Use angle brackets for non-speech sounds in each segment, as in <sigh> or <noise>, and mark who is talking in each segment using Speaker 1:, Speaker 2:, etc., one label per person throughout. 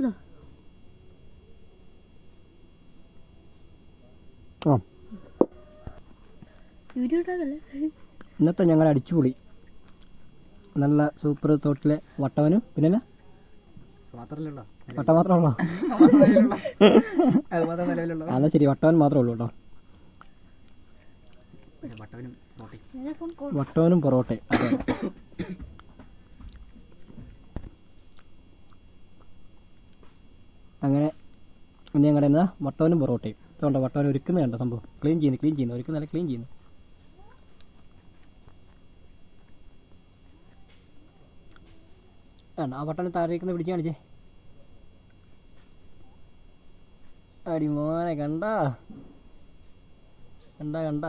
Speaker 1: ഇതാ
Speaker 2: ആ.
Speaker 1: വീഡിയോ
Speaker 2: ഇന്നത്തെ ഞങ്ങൾ അടിച്ചുപൊളി. നല്ല സൂപ്പർ തോട്ടിലെ വട്ടവനും. പിന്നെ
Speaker 3: വട്ടം
Speaker 2: വട്ട മാത്രമുള്ളൂ <laughs>
Speaker 3: അത് മാത്രം നിലവിലുള്ള?
Speaker 2: അതാ ശരി വട്ടവൻ മാത്രമേ ഉള്ളൂ കേട്ടോ.
Speaker 3: വട്ടവനും
Speaker 2: പൊറോട്ടയും. അങ്ങനെ ഞങ്ങളുടെ എന്താ വട്ടവനും പൊറോട്ടയും. അതുകൊണ്ട് വട്ടവൻ ഒരുക്കുന്നത് കണ്ടോ സംഭവം? ക്ലീൻ ചെയ്യുന്നു ക്ലീൻ ചെയ്യുന്നു ഒരുക്കുന്ന നല്ല ക്ലീൻ ചെയ്യുന്നു. വേണ്ട ആ വട്ടവനെ താഴേക്കുന്ന പിടിച്ച് കാണിച്ചേ. അടി മോനെ കണ്ട? കണ്ട കണ്ട?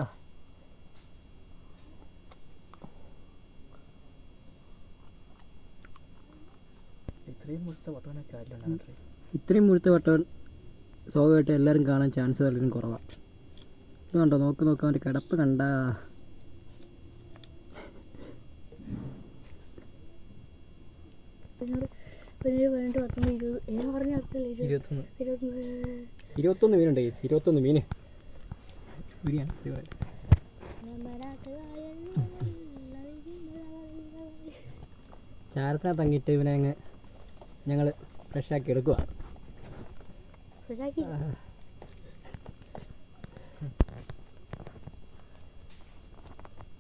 Speaker 3: ഇത്രയും മുഴുത്ത വട്ടവനൊക്കെ കാര്യമുണ്ടാകും
Speaker 2: ഇത്രയും മുഴുത്ത വട്ടവൻ സ്വാഭാവികമായിട്ട് എല്ലാവരും കാണാൻ ചാൻസ് വളരെ കുറവാണ് ഇത് കണ്ടോ? നോക്ക് നോക്കാൻ അവന്റെ കിടപ്പ് കണ്ട.
Speaker 3: ഇരുപത്തൊന്ന്.
Speaker 2: മീനുണ്ട്. ഇരുപത്തൊന്ന് മീന് ബിരിയാണി ചാരത്തിനകത്ത് അങ്ങിട്ട് ഇവനെ അങ്ങ് ഞങ്ങൾ ഫ്രഷാക്കി എടുക്കുക
Speaker 1: ഫ്രഷാക്കി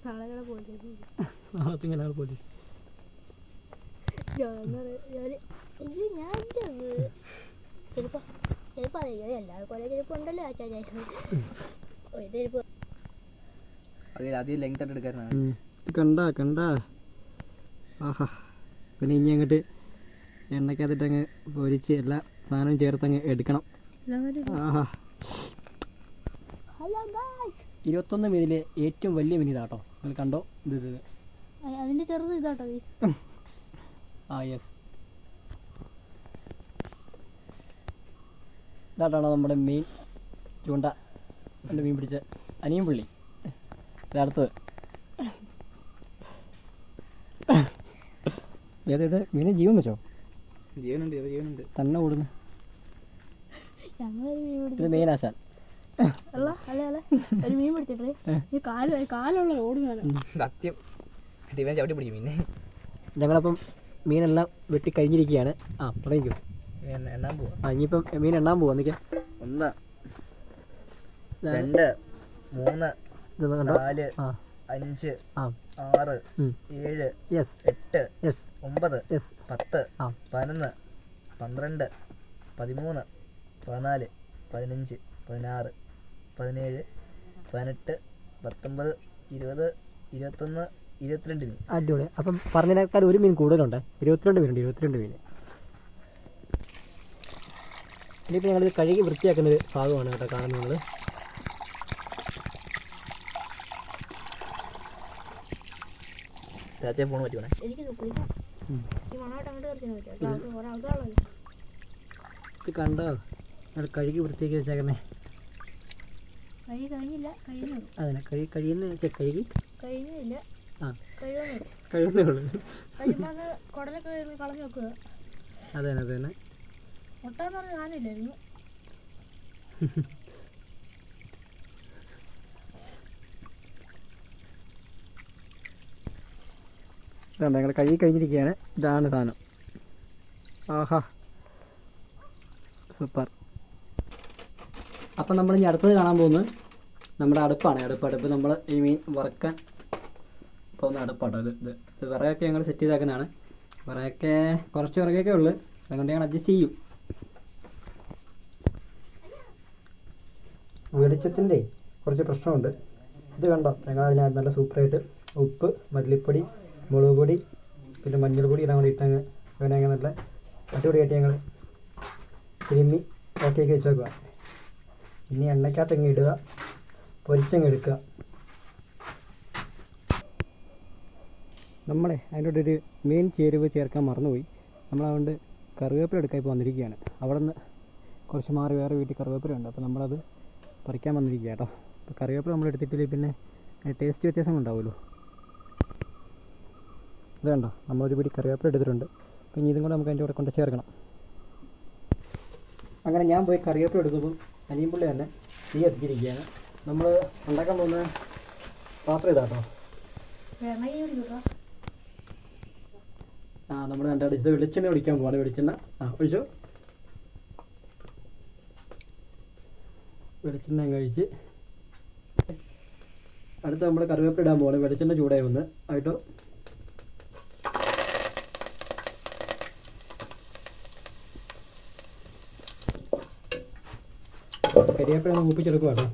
Speaker 1: നാളെ
Speaker 2: ഇങ്ങനെ പോയി
Speaker 1: ഇത് ഞാൻ ചെരുപ്പ ചെരുപ്പ് അയ്യോ എല്ലാവർക്കും ഒരേ ചെരുപ്പ് ഉണ്ടല്ലോ ആച്ചാ ഒരു
Speaker 2: ഇത് കണ്ട കണ്ട. ആഹാ. പിന്നെ ഇനി അങ്ങോട്ട് എണ്ണക്കകത്തിട്ട് അങ്ങ് പൊരിച്ച് എല്ലാ സാധനവും ചേർത്തങ്ങ് എടുക്കണം. ആഹാ
Speaker 1: ഹലോ ഗായ്സ്
Speaker 2: ഇരുപത്തൊന്ന് മീനിലെ ഏറ്റവും വലിയ മീൻ ഇതാട്ടോ. നിങ്ങൾ കണ്ടോ? ഇത്.
Speaker 1: അതിന്റെ ചെറുത് ഇതാട്ടോ
Speaker 2: ആ യെസ് ഇതാട്ടാണോ നമ്മുടെ മീൻ ചൂണ്ട. എന്റെ മീൻ പിടിച്ച അനിയും പുള്ളി. ഇതടുത്തത് ഏതേത് മീനെ ജീവൻ വെച്ചോ?
Speaker 3: ജീവനുണ്ട് ജീവനുണ്ട്.
Speaker 2: തന്നെ ഓടുന്നു. ഇത് മെയിൻ ആശാൻ
Speaker 1: അല്ല അല്ല അല്ല. ഒരു മീൻ പിടിച്ചിട്ട് ഈ കാൽ കാലുള്ള ഓടുകയാണ്
Speaker 3: സത്യം. ഇവൻ ചവിട്ടി പിടിക്കും പിന്നെ.
Speaker 2: ഞങ്ങളപ്പം മീനെല്ലാം വെട്ടി കഴിഞ്ഞിരിക്കുകയാണ്. ആ തുടങ്ങിക്കോ
Speaker 3: എണ്ണാൻ പോവാ.
Speaker 2: ആ ഇനിയിപ്പം മീൻ എണ്ണാൻ പോവാ. നിൽക്കാം
Speaker 3: ഒന്ന് രണ്ട് മൂന്ന്
Speaker 2: കണ്ടോ?
Speaker 3: നാല് അഞ്ച്
Speaker 2: ആ.
Speaker 3: ആറ് ഏഴ്
Speaker 2: യെസ്
Speaker 3: എട്ട്
Speaker 2: യെസ്
Speaker 3: ഒമ്പത്
Speaker 2: യെസ്
Speaker 3: പത്ത്
Speaker 2: ആ.
Speaker 3: പതിനൊന്ന് പന്ത്രണ്ട് പതിമൂന്ന് പതിനാല് പതിനഞ്ച് പതിനാറ് പതിനേഴ് പതിനെട്ട് പത്തൊമ്പത് ഇരുപത് ഇരുപത്തൊന്ന് ഇരുപത്തിരണ്ട് മീൻ.
Speaker 2: അടിപൊളി. അപ്പം പറഞ്ഞതിനേക്കാൾ ഒരു മീൻ കൂടുതലുണ്ട്. ഇരുപത്തിരണ്ട് മീനുണ്ട് ഇരുപത്തിരണ്ട് മീൻ. ഇനിയിപ്പോൾ ഞങ്ങളിത് കഴുകി വൃത്തിയാക്കുന്ന ഒരു ഭാഗമാണ് കേട്ടോ കാണുന്നത് നമ്മൾ
Speaker 3: രാത്രി ഫോൺ പറ്റുവാണേ
Speaker 2: ഇത് കണ്ടോ? ഞങ്ങൾ കഴുകി വൃത്തിയാക്കി വെച്ചേക്കുന്നേ.
Speaker 1: കൈ കഴിഞ്ഞില്ല കഴിഞ്ഞു.
Speaker 2: കഴുകി കഴിയുന്ന കഴുകി.
Speaker 1: കഴിഞ്ഞില്ല.
Speaker 2: ആ. കഴിയുന്നേ ഉള്ളൂ.
Speaker 1: അത് കുടലൊക്കെ കളഞ്ഞു വെക്കുക.
Speaker 2: അതെ അതെ തന്നെ
Speaker 1: മുട്ടാന്ന് പറഞ്ഞ സാധനമില്ലായിരുന്നു.
Speaker 2: ഇതാണ് ഞങ്ങൾ കഴുകി കഴിഞ്ഞിരിക്കുകയാണ്. ഇതാണ് സാധനം. ആഹാ. സൂപ്പർ. അപ്പം നമ്മൾ ഇനി അടുത്തത് കാണാൻ പോകുന്നത് നമ്മുടെ അടുപ്പാണ്. അടുപ്പ് അടുപ്പ് നമ്മൾ ഈ മീൻ വറുക്കാൻ പോകുന്ന അടുപ്പാട്ടോ ഇത് ഇത് ഇത് വിറകൊക്കെ ഞങ്ങൾ സെറ്റ് ചെയ്താക്കുന്നതാണ്. വിറകൊക്കെ കുറച്ച് വിറകൊക്കെ ഉള്ളു. അതുകൊണ്ട് ഞങ്ങൾ അഡ്ജസ്റ്റ് ചെയ്യും. വെളിച്ചത്തിന്റെ കുറച്ച് പ്രശ്നമുണ്ട്. ഇത് കണ്ടോ? ഞങ്ങൾ അതിനകത്ത് നല്ല സൂപ്പറായിട്ട് ഉപ്പ് മല്ലിപ്പൊടി മുളക് പൊടി പിന്നെ മഞ്ഞൾപ്പൊടി എല്ലാം കൂടി ഇട്ടങ്ങ് അങ്ങനെ അങ്ങനെ നല്ല അടിപൊളിയായിട്ട് ഞങ്ങൾ തിരുമ്മി ഓക്കെയൊക്കെ വെച്ചേക്കുക ഇനി എണ്ണയ്ക്കകത്ത് അങ്ങ് ഇടുക. പൊരിച്ചങ്ങ് എടുക്കുക നമ്മളെ അതിന്റെ ഒരു മെയിൻ ചേരുവ ചേർക്കാൻ മറന്നുപോയി. നമ്മളതുകൊണ്ട് കറിവേപ്പില എടുക്കാൻ ഇപ്പോൾ വന്നിരിക്കുകയാണ്. അവിടെ നിന്ന് കുറച്ച് മാറി വേറെ വീട്ടിൽ കറിവേപ്പില ഉണ്ട് അപ്പോൾ നമ്മളത് പറിക്കാൻ വന്നിരിക്കുക കേട്ടോ. അപ്പോൾ കറിവേപ്പില നമ്മൾ എടുത്തിട്ടില്ലെങ്കിൽ പിന്നെ ടേസ്റ്റ് വ്യത്യാസം ഉണ്ടാവുമല്ലോ. ഇത് കണ്ടോ? നമ്മളൊരു പിടി കറിവേപ്പില എടുത്തിട്ടുണ്ട്. പിന്നെ ഇതും കൂടെ നമുക്ക് അതിന്റെ കൂടെ കൊണ്ട് ചേർക്കണം. അങ്ങനെ ഞാൻ പോയി കറിവേപ്പില എടുക്കുമ്പോൾ അനിയൻപുള്ളി തന്നെ തീ എത്തിച്ചിരിക്കുകയാണ് നമ്മൾ ഉണ്ടാക്കാൻ പോകുന്ന പാത്രം ഇതാട്ടോ ആ നമ്മൾ കണ്ട അടിച്ചത് വെളിച്ചെണ്ണ ഒഴിക്കാൻ പോവാണ് വെളിച്ചെണ്ണ. ആ ഒഴിച്ചോ. വെളിച്ചെണ്ണ കഴിച്ച് അടുത്ത് നമ്മൾ കറിവേപ്പില ഇടാൻ പോവാണ്. വെളിച്ചെണ്ണ ചൂടായി വന്ന്. ആയിട്ടോ. കരിവേപ്പില ഒന്ന് മൂപ്പിച്ചെടുക്കുക കേട്ടോ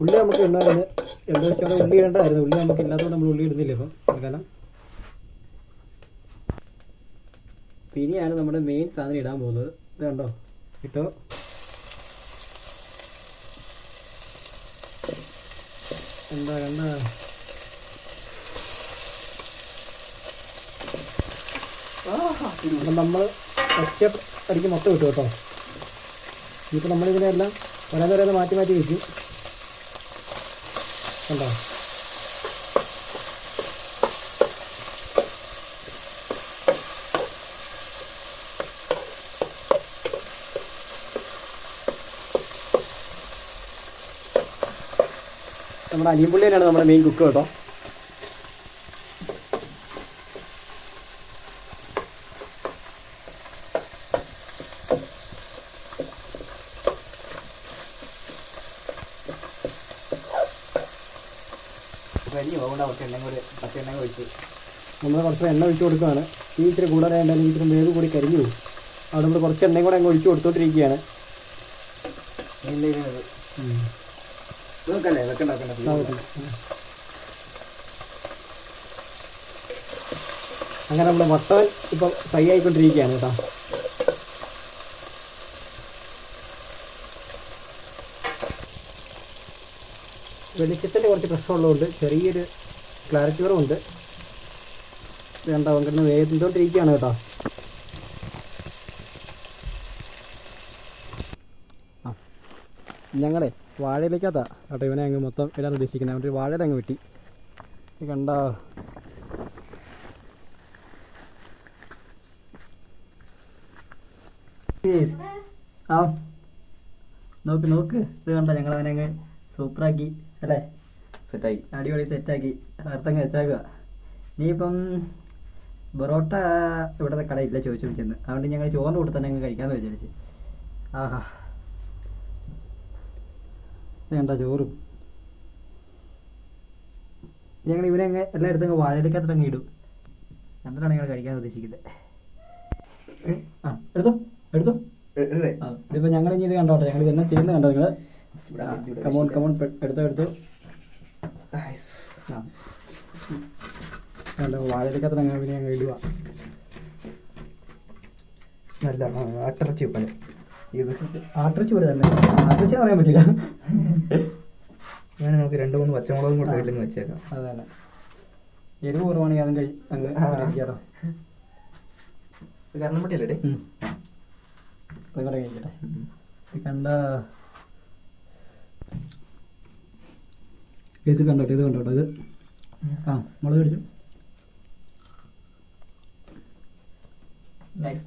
Speaker 2: ഉള്ളി നമുക്ക് ഇടണമായിരുന്നു എന്താ വെച്ചാൽ ഉള്ളി ഇടേണ്ടതായിരുന്നു. ഉള്ളി നമുക്ക് ഇല്ലാത്തതുകൊണ്ട് നമ്മൾ ഉള്ളി ഇടുന്നില്ല ഇപ്പം. തൽക്കാലം. പിന്നെയാണ് നമ്മുടെ മെയിൻ സാധനം ഇടാൻ പോകുന്നത്. ഇത് കണ്ടോ? ഇട്ടോ? എന്താ കണ്ട? നമ്മൾ ഒറ്റ അടിക്ക് മൊത്തം ഇട്ടു കേട്ടോ. ഇനിയിപ്പോൾ നമ്മളിതിനെല്ലാം ഓരോന്നോരോന്ന് മാറ്റി മാറ്റി വയ്ക്കും കണ്ടോ? നമ്മുടെ അനിയമ്പുള്ളിയിലാണ് നമ്മുടെ മെയിൻ കുക്ക് കേട്ടോ.
Speaker 3: വലിയ പോകുന്ന കുറച്ച് എണ്ണ കൂടി കുറച്ച് എണ്ണ ഒഴിച്ച്.
Speaker 2: നമ്മൾ കുറച്ച് എണ്ണ ഒഴിച്ച് കൊടുക്കുകയാണ്. ഈ ഇച്ചിരി ഈ ഇച്ചിരി വേവ് കൂടി കരിഞ്ഞു പോകും അവിടെ നമ്മൾ കുറച്ച് എണ്ണയും കൂടെ അങ്ങ് ഒഴിച്ച് കൊടുത്തോണ്ടിരിക്കുകയാണ്.
Speaker 3: എന്തെങ്കിലും വെക്കല്ലേ വെക്കണ്ട വെക്കണ്ട
Speaker 2: അങ്ങനെ നമ്മുടെ മട്ടൻ ഇപ്പം ഫ്രൈ ആയിക്കൊണ്ടിരിക്കുകയാണ് കേട്ടോ. വെളിച്ചത്തിന്റെ കുറച്ച് പ്രശ്നമുള്ളതുകൊണ്ട് ചെറിയൊരു ക്ലാരിറ്റി കുറവുണ്ട്. വേണ്ട കിടന്ന് വേദിച്ചോണ്ടിരിക്കുകയാണ് കേട്ടോ. ആ ഞങ്ങളെ വാഴയിലേക്കകത്താ കേട്ടോ ഇവനെ അങ്ങ് മൊത്തം ഇടാൻ ഉദ്ദേശിക്കുന്നത്. അവന്റെ വാഴയുടെ അങ്ങ് വെട്ടി. കണ്ട? ആ നോക്ക് നോക്ക്. ഇത് കണ്ട ഞങ്ങൾ അവനെ അങ്ങ് സൂപ്പറാക്കി. അല്ലേ?
Speaker 3: സെറ്റായി.
Speaker 2: അടിപൊളി സെറ്റാക്കി. അർത്ഥങ്ങ് വെച്ചേക്കുക ഇനിയിപ്പം പൊറോട്ട ഇവിടുത്തെ കടയില്ല ചോദിച്ചു ചെന്ന് അതുകൊണ്ട് ഞങ്ങൾ ചോറിന്റെ കൂടെ തന്നെ കഴിക്കാന്ന് കഴിക്കാമെന്ന് വിചാരിച്ച്. ആഹാ. വേണ്ട ചോറും. ഞങ്ങൾ ഇവരെ അങ്ങ് എല്ലായിടത്തും അങ്ങ് വാഴയിലേക്കകത്ത് അങ്ങ് ഇടും. എന്നിട്ടാണ് ഞങ്ങൾ കഴിക്കാൻ ഉദ്ദേശിക്കുന്നത്. ആ എടുത്തോ? എടുത്തോ? ആ ഇതിപ്പോൾ ഞങ്ങൾ ഇനി ഇത് കണ്ടോട്ടെ. ഞങ്ങൾ എന്നാ ചെയ്യുന്നത് കണ്ടോ നിങ്ങൾ കമോൺ കമോൺ എടുത്തോ എടുത്തോ. നല്ല വാഴെടുക്കാത്ത ഞങ്ങൾ പിന്നെ ഞങ്ങൾ ഇടുക
Speaker 3: നല്ല അട്ടറച്ചി പോലെ. ഇത്
Speaker 2: ആട്ടിറച്ചി പോലെ തന്നെ. ആട്ടിറച്ചി പറയാൻ പറ്റില്ല.
Speaker 3: ഞാൻ നമുക്ക് രണ്ട് മൂന്ന് പച്ചമുളകും കൂടെ വീട്ടിൽ വെച്ചേക്കാം.
Speaker 2: അതാണ് എരിവ് കുറവാണെങ്കിൽ അതും കഴി അങ്ങ്
Speaker 3: ആ.
Speaker 2: കഴിക്കാറോ
Speaker 3: ഇത് കരണപ്പട്ടിയല്ലേ
Speaker 2: കൂടെ കഴിക്കട്ടെ. കണ്ട ഇത് കണ്ടോട്ടെ ഇത് കണ്ടോട്ടെ ഇത്? ആ മുളക് കഴിച്ചു
Speaker 3: നൈസ്